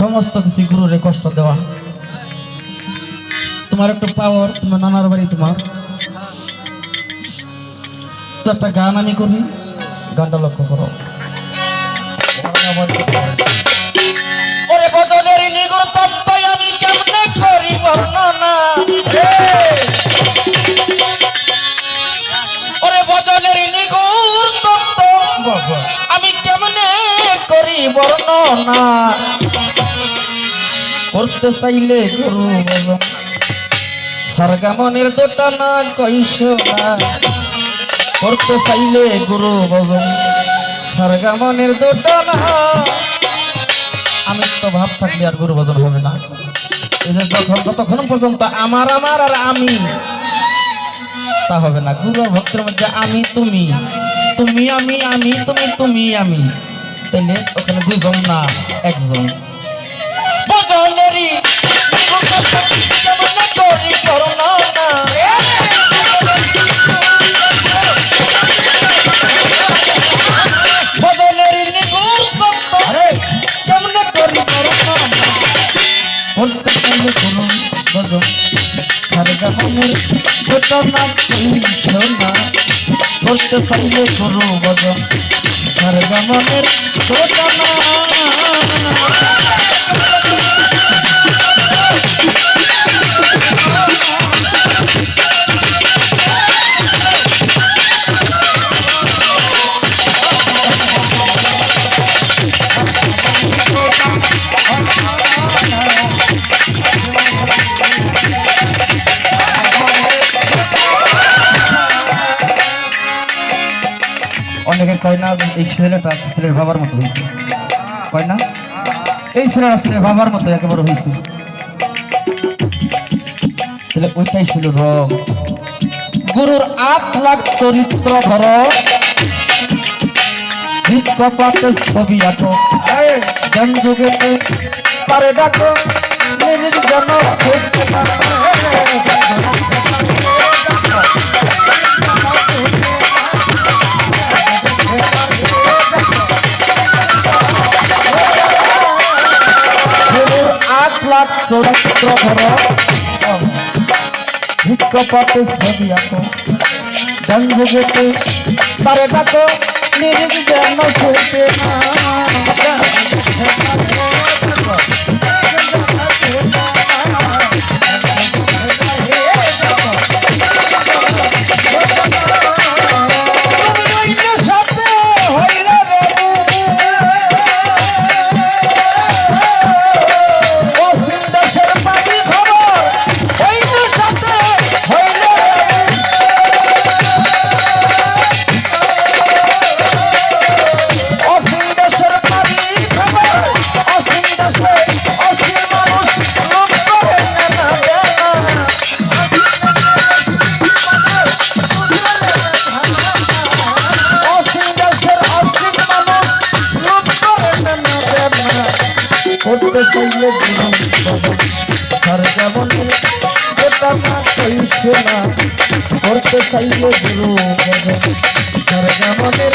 সমস্ত কিছু গুরুরে কষ্ট দেওয়া। তোমার একটু পাওয়ার তোমার নানার বাড়ি তোমার। একটা গান আমি করি, গানটা লক্ষ্য করো। ওরে বদনের আমি কেমনে করি বর্ণনা? করতে চাইলে গুরু ভজন সারগামনের দোটানা কইস করতে চাইলে গুরু ভজন সারগামনের দোটানা আমি তো ভাব থাকলে আর গুরু ভজন হবে না। এই যে যখন, ততক্ষণ পর্যন্ত আমার আমার আর আমি, তা হবে না। গুরু ভক্তের মধ্যে আমি, তুমি তুমি, আমি আমি, তুমি তুমি, আমি। তাইলে ওখানে দুজন না, একজন। বলতে চাইলে কোনো কোনো ভজন সারগামনের ঘটনা কয় না? এই ছেলেটা ছেলের বাবার মতো হয়েছে। কয় না? এই ছেলেটা ছেলের বাবার মতো একেবারে হয়েছে। তাহলে ওইটাই ছিল রং। গুরুর আট লাখ চরিত্র ধর। ছবি আটো জন যুগেতে পারে ডাকো। নিজের চরিত্র ধর ভিক্ষপাতে আঁকো জন যুগেতে পারে ডাকো নিজের জন ছুটে না জীবন সার যেমন এটা না কইছে না করতে চাইলে গুরু। তার যেমনের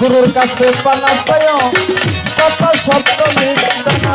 গুরুর কাছে পানা পায়। কথা সত্য মিথ্যানা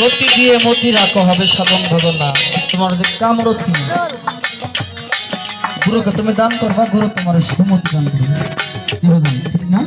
রতি দিয়ে মতি রাখো, হবে সাধন ভজনা তোমার যে কামরতি। গুরুকে তুমি দান করবা, গুরু তোমার সুমতি দান করবে। না?